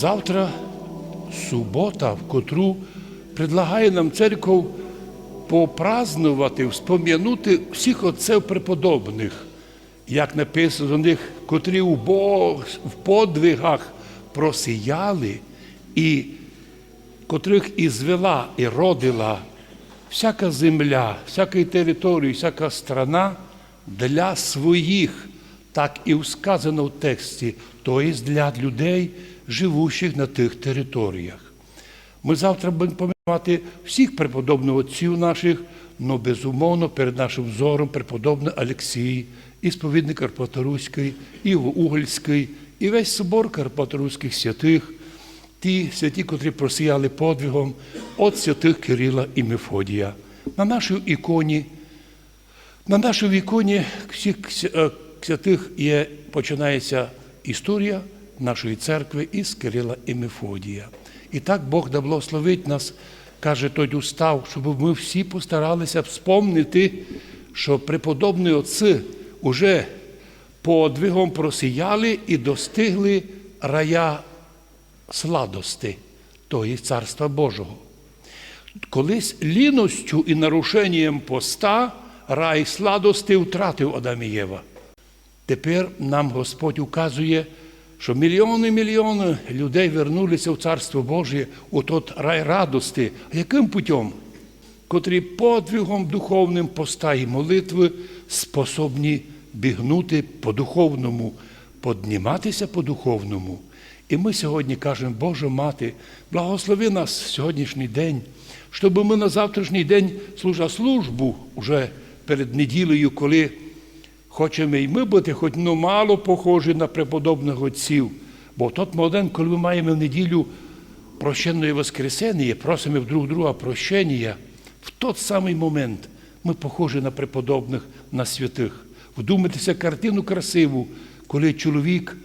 Завтра субота, в котру предлагає нам церков попразнувати, вспом'янути всіх отців преподобних, як написано до них, котрі у Бог, в подвигах просіяли, і котрих і звела, і родила всяка земля, всяка територія, всяка страна для своїх, так і сказано в тексті, тобто для людей, живучих на тих територіях. Ми завтра будемо пам'ятати всіх преподобних отців наших, але безумовно перед нашим взором преподобний Олексій, і сповідник Карпаторуський, і Угольський, і весь собор Карпаторуських святих, ті святі, котрі просіяли подвигом от святих Кирила і Мефодія. На нашій іконі, на нашій іконі всіх е, святих є, починається історія нашої церкви із Кирила і Мефодія. І так Бог да благословить нас, каже той устав, щоб ми всі постаралися вспомнити, що преподобні отці уже подвигом просіяли і достигли рая сладости, тобто Царства Божого. Колись ліностю і нарушенням поста рай сладости втратив Адам і Єва. Тепер нам Господь указує, що мільйони мільйони людей вернулися в Царство Боже у тот рай радости. А яким путем? Котрі подвигом духовним поста і молитви способні бігнути по духовному, подніматися по духовному. І ми сьогодні кажемо, Боже Мати, благослови нас сьогоднішній день, щоб ми на завтрашній день служа службу вже перед неділею, коли хочемо і ми бути, хоч ну мало похожі на преподобних отців. Бо тот момент, коли ми маємо в неділю прощенної Воскресення, просимо друг друга прощення, в тот самий момент ми похожі на преподобних, на святих. Вдумайтеся картину красиву, коли чоловік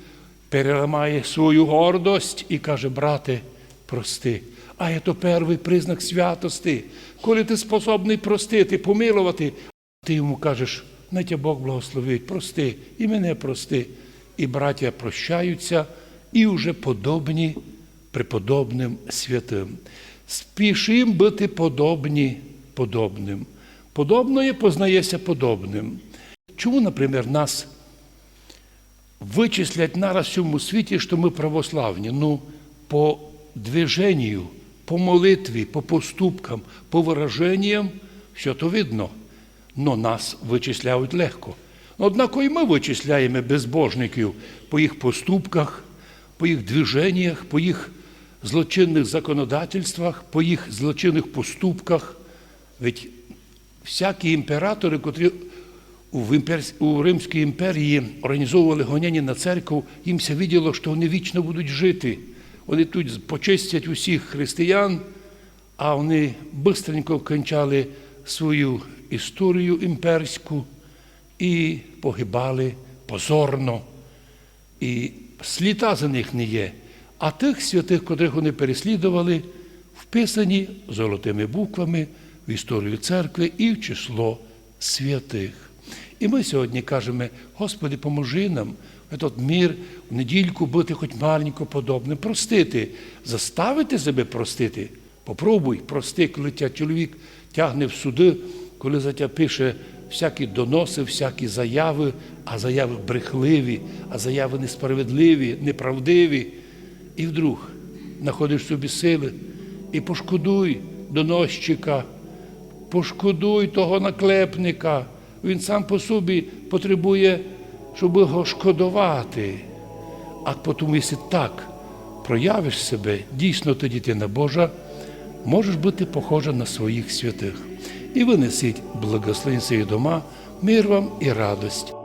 переламає свою гордость і каже, брате, прости. А це перший признак святости, коли ти способний простити, помилувати, ти йому кажеш, на тя Бог благословить, прости, і мене прости. І браття прощаються, і вже подобні преподобним святим. Спішим бути подобні подобним. Подобноє познається подобним. Чому, наприклад, нас вичислять нараз в цьому світі, що ми православні? Ну, по движенню, по молитві, по поступкам, по вираженням, що то видно, но нас вичисляють легко. Однак і ми вичисляємо безбожників по їх поступках, по їх движеннях, по їх злочинних законодательствах, по їх злочинних поступках. Ведь всякі імператори, котрі у Римській імперії організовували гонення на церкву, їм все виділо, що вони вічно будуть жити. Вони тут почистять усіх християн, а вони швидко кончали свою історію імперську і погибали позорно. І сліда за них не є. А тих святих, котрих вони переслідували, вписані золотими буквами в історію церкви і в число святих. І ми сьогодні кажемо, Господи, поможи нам этот мір в недільку бути хоч маленько подобним, простити, заставити себе простити. Попробуй, прости, коли тя чоловік тягне в суди, коли за тя пише всякі доноси, всякі заяви, а заяви брехливі, а заяви несправедливі, неправдиві. І вдруг знаходиш собі сили і пошкодуй доносчика, пошкодуй того наклепника. Він сам по собі потребує, щоб його шкодувати. А потім, якщо так проявиш себе, дійсно тоді ти на Божа, можеш бути похожа на своїх святих. І винесіть благословенці дома, мир вам і радость.